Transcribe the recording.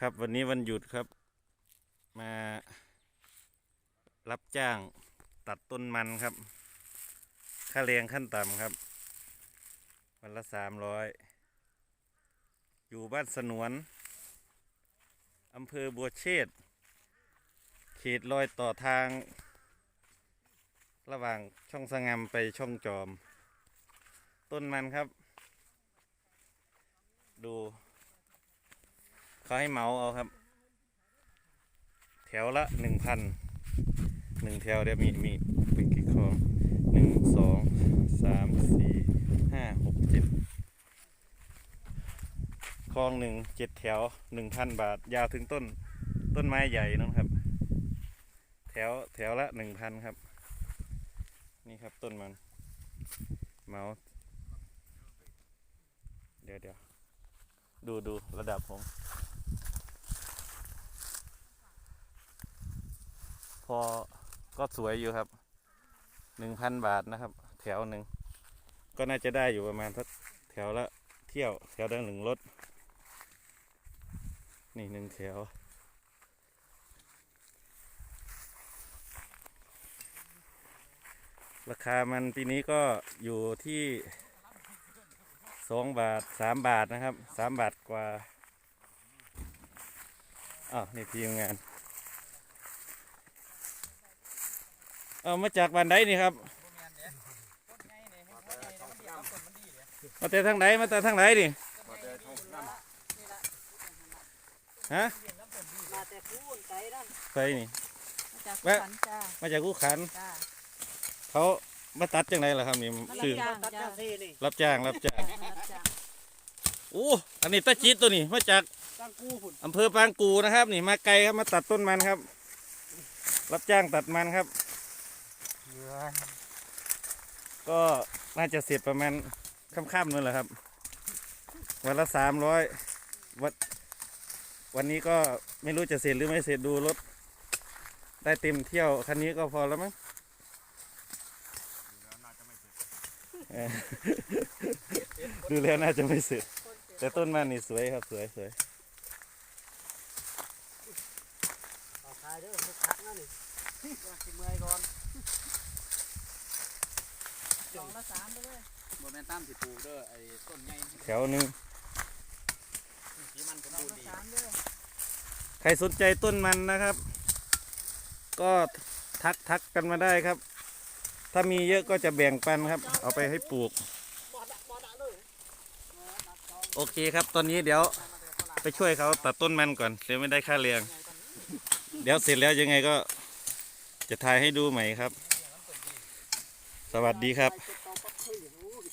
ครับวันนี้วันหยุดครับ มารับจ้างตัดต้นมันครับ ค่าแรงขั้นต่ำครับ วันละสามร้อยอยู่บ้านสนวนอำเภอบัวเชษเขตรอยต่อทาง ระหว่างช่องสงามไปช่องจอม ต้นมันครับ ดู เขาให้เมาส์เอาครับ แถวละหนึ่งพันหนึ่งแถวเดี๋ยวมีมีเป็นกี่คลองหนึ่งสองสามสี่ห้าหกเจ็ดคลองหนึ่งเจ็ดแถวหนึ่งพันบาท ยาวถึงต้นต้นไม้ใหญ่นั่นครับ แถวแถวละหนึ่งพันครับ นี่ครับต้นมัน เมาส์เดี๋ยวเดี๋ยวดูดูระดับผม พอก็สวยอยู่ครับหนึ่งพันบาทนะครับ แถวหนึ่งก็น่าจะได้อยู่ประมาณสักแถวละเที่ยวแถวละหนึ่งรถ นี่หนึ่งแถวราคามันปีนี้ก็อยู่ที่สองบาทสามบาทนะครับสามบาทกว่าอ้าวนี่ทีมงาน เอามาจากบ้านใดนี่ครับมาแต่ทางไหนมาแต่ทางไหนนี่ฮะมาแต่พูนไกลนั่นไปนี่มาจากแวะขันจ้ามาจากกูขันจ้าเขามาตัดจังไรล่ะครับนี่มาซื้อรับจ้างจ้ารับจ้างรับจ้างรับจ้างโอ้อันนี้ตะจิตตัวนี้มาจากตั้งกู้ฝุ่นอำเภอปางกูนะครับ นี่มาไกลครับมาตัดต้นมันครับ รับจ้างตัดมันครับ ก็น่าจะเสร็จประมาณค่ำๆนั่นแหละครับ วันละสามร้อยวันวันนี้ก็ไม่รู้จะเสร็จหรือไม่เสร็จดูรถ ได้เต็มเที่ยวคันนี้ก็พอแล้วมั้งดูแล้วน่าจะไม่เสร็จ แต่ต้นมันนี่สวยครับสวยสวยต่อขายเด้อลูกค้านั่นนี่อยากกินเมื่อยก่อน สองละสามไปเลยโมเมนตัมสิปลูกเด้อไอ้ต้นใหญ่แถวหนึ่งที่มันสมสองบูรละณ์ดีสามเลยใครสนใจต้นมันนะครับ ก็ทักทักกันมาได้ครับ ถ้ามีเยอะก็จะแบ่งปันครับ เอาไปให้ปลูก โอเคครับตอนนี้เดี๋ยวไปช่วยเขาตัดต้นมันก่อนเดี๋ยวไม่ได้ค่าเรียง เดี๋ยวเสร็จแล้วยังไงก็จะถ่ายให้ดูใหม่ครับ สวัสดีครับ